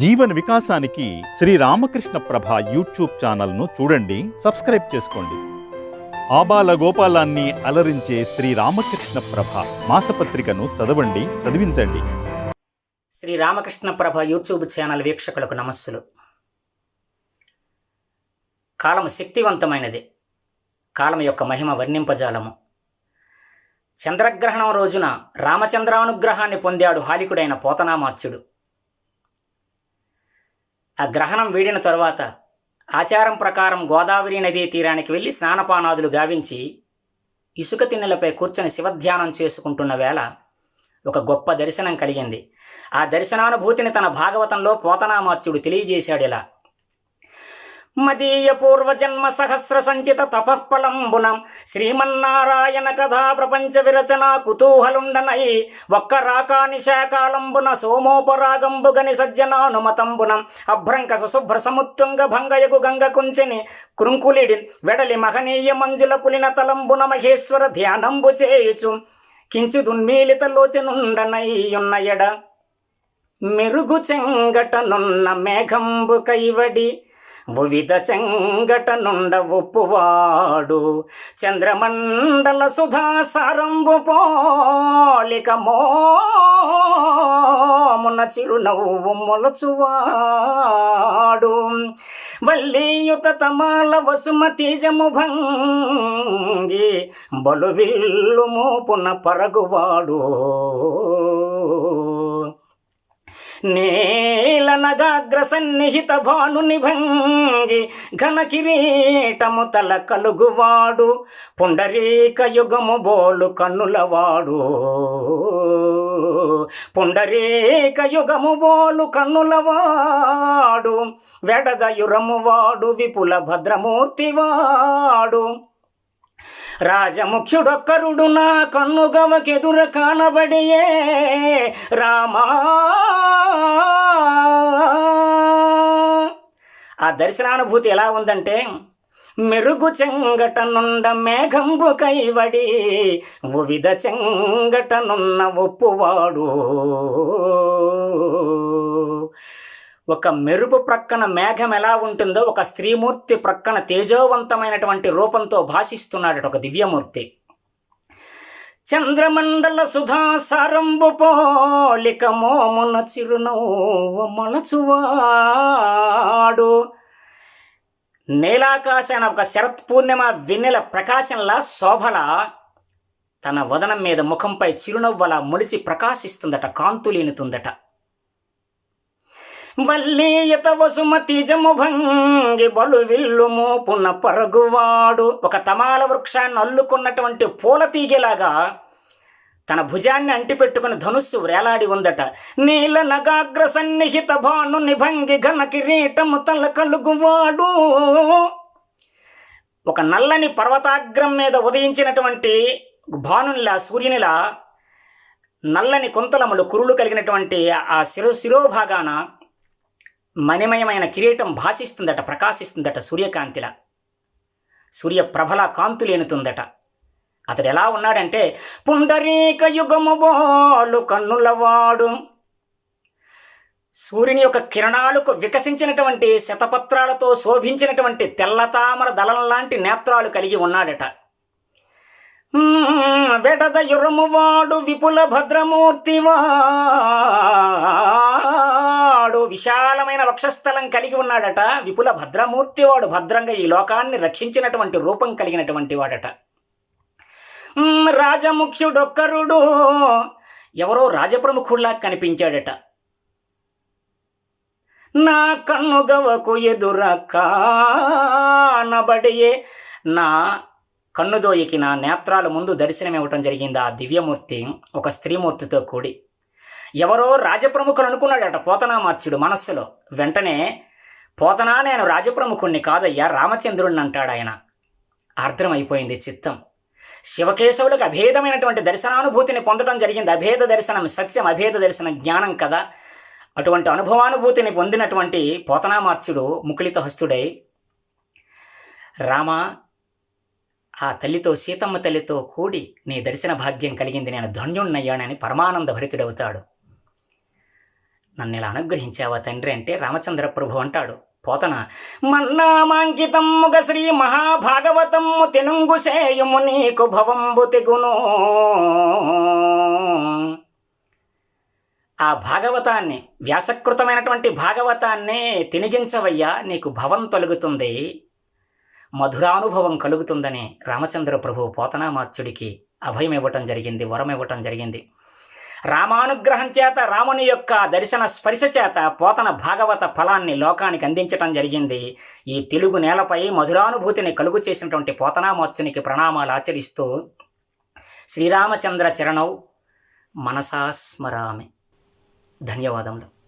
జీవన వికాసానికి శ్రీ రామకృష్ణ ప్రభ యూట్యూబ్ ఛానల్ను చూడండి సబ్స్క్రైబ్ చేసుకోండి. ఆబాల గోపాలాన్ని అలరించే శ్రీ రామకృష్ణ ప్రభ మాసపత్రికను చదవండి చదివించండి. శ్రీ రామకృష్ణ ప్రభ యూట్యూబ్ ఛానల్ వీక్షకులకు నమస్సులు. కాలం శక్తివంతమైనది. కాలం యొక్క మహిమ వర్ణింపజాలము. చంద్రగ్రహణం రోజున రామచంద్రానుగ్రహాన్ని పొందాడు హాలికుడైన పోతనామాత్యుడు ఆ గ్రహణం వీడిన తరువాత ఆచారం ప్రకారం గోదావరి నదీ తీరానికి వెళ్ళి స్నానపానాదులు గావించి ఇసుక తిన్నెలపై కూర్చొని శివధ్యానం చేసుకుంటున్న వేళ ఒక గొప్ప దర్శనం కలిగింది. ఆ దర్శనానుభూతిని తన భాగవతంలో పోతనామాత్యుడు తెలియజేశాడు ఇలా. మదీయ పూర్వజన్మ సహస్ర సంచిత తపఃఫలంబునం శ్రీమన్నారాయణ కథా ప్రపంచ విరచన కుతూహలుండనై ఒక్క రాకాని శాకాలంబున సోమోపరాగంబుగని సజ్జనానుమతంబునం. అభ్రంక సుశుభ్ర సముత్తుంగ భంగయకు గంగ కుంచెని కృంకులిడి వెడలి మహనీయ మంజుల పులిన తలంబున మహేశ్వర ధ్యానంబు చేయుచు. కించిదున్మీలిత లోచనుండనయ్యున్న ఎడ మెరుగు చెంగటనున్న మేఘంబు కైవడి వివిధ చెంగటనుండ ఒప్పువాడు చంద్రమండల సుధా సారంబు పోలిక మోమున చిరునవ్వు మొలచువాడు. వల్లీయుత తమాల వసుమతి జము భంగి బలు విల్లు మోపున పరగువాడు. నే నేలనగాగ్ర సన్నిహిత భానుని భంగి ఘన కిరీటము తల కలుగువాడు పుండరీక యుగము బోలు కన్నులవాడు. పుండరీక యుగము బోలు కన్నులవాడు వెడదయురము వాడు విపుల భద్రమూర్తివాడు. రాజముఖ్యుడొక్కరుడు నా కన్నుగవకెదుర కానబడియే రామా ఆ దర్శనానుభూతి ఎలా ఉందంటే మెరుగు చెంగటనుండ మేఘంబు కైవడి వివిధ చెంగటనున్న ఒప్పువాడు. ఒక మెరుపు ప్రక్కన మేఘం ఎలా ఉంటుందో ఒక స్త్రీమూర్తి ప్రక్కన తేజోవంతమైనటువంటి రూపంతో భాషిస్తున్నాడట ఒక దివ్యమూర్తి. చంద్రమండల సుధా సారంబు పోలిక మోమున చిరునవ్వు మొలచువాడు. నీలాకాశాన ఒక శరత్ పూర్ణిమ వెన్నెల ప్రకాశంలా శోభల తన వదనం మీద ముఖంపై చిరునవ్వలా మొలిచి ప్రకాశిస్తుందట కాంతులీనుతుందట. వల్లీయత వసుమతి జము భంగి బలు విల్లు మోపున పరుగువాడు. ఒక తమాల వృక్షాన్ని అల్లుకున్నటువంటి పూల తీగేలాగా తన భుజాన్ని అంటిపెట్టుకుని ధనుస్సు వేలాడి ఉందట. నీల నగాగ్ర సన్నిహిత భాను నిభంగి ఘన కిరీటము తల కలుగువాడు. ఒక నల్లని పర్వతాగ్రం మీద ఉదయించినటువంటి భానునిలా సూర్యునిలా నల్లని కుంతలములు కురులు కలిగినటువంటి ఆ శిరో శిరోభాగాన మణిమయమైన కిరీటం భాషిస్తుందట ప్రకాశిస్తుందట సూర్యకాంతిలా. సూర్యప్రభల కాంతులేనుతుందట అతడు ఎలా ఉన్నాడంటే పుండరీక యుగము బాలు కన్నులవాడు. సూర్యుని యొక్క కిరణాలకు వికసించినటువంటి శతపత్రాలతో శోభించినటువంటి తెల్లతామర దళం లాంటి నేత్రాలు కలిగి ఉన్నాడట. వెడద యురమువాడు విపుల భద్రమూర్తివా విశాలమైన వక్షస్థలం కలిగి ఉన్నాడట. విపుల భద్రమూర్తి వాడు భద్రంగా ఈ లోకాన్ని రక్షించినటువంటి రూపం కలిగినటువంటి వాడట. రాజముఖ్యుడొక్కరుడు. ఎవరో రాజప్రముఖుల్లా కనిపించాడట. నా కన్నుగవకు ఎదుర కానబడియే నా కన్నుదోయికి నా నేత్రాల ముందు దర్శనమివ్వటం జరిగింది. ఆ దివ్యమూర్తి ఒక స్త్రీమూర్తితో కూడి ఎవరో రాజప్రముఖులు అనుకున్నాడట పోతనామాత్యుడు మనస్సులో. వెంటనే పోతనా నేను రాజప్రముఖుణ్ణి కాదయ్యా రామచంద్రుణ్ణి అంటాడు ఆయన. అర్థమైపోయింది చిత్తం. శివకేశవులకు అభేదమైనటువంటి దర్శనానుభూతిని పొందడం జరిగింది. అభేద దర్శనం సత్యం అభేద దర్శనం జ్ఞానం కదా. అటువంటి అనుభవానుభూతిని పొందినటువంటి పోతనామాత్యుడు ముకులిత హస్తుడై రామ ఆ తల్లితో సీతమ్మ తల్లితో కూడి నీ దర్శన భాగ్యం కలిగింది. నేను ధన్యుణ్ణయ్యానని పరమానంద భరితుడవుతాడు నన్ను ఇలా అనుగ్రహించావా తండ్రి అంటే రామచంద్ర ప్రభు అంటాడు. పోతన మన్నామాంకితమ్ముగ శ్రీ మహాభాగవతమ్ము తెనుంగు సేయుము నీకు భవంబు తెగును. ఆ భాగవతాన్ని వ్యాసకృతమైనటువంటి భాగవతాన్నే తినిగించవయ్యా నీకు భవం తొలుగుతుంది. మధురానుభవం కలుగుతుందని రామచంద్ర ప్రభు పోతనామాత్యుడికి అభయం ఇవ్వటం జరిగింది వరం ఇవ్వటం జరిగింది. రామానుగ్రహం చేత రాముని యొక్క దర్శన స్పర్శ చేత పోతన భాగవత ఫలాన్ని లోకానికి అందించటం జరిగింది. ఈ తెలుగు నేలపై మధురానుభూతిని కలుగు చేసినటువంటి పోతనామోత్సునికి ప్రణామాలు ఆచరిస్తూ శ్రీరామచంద్ర చరణౌ మనసా స్మరామి. ధన్యవాదములు.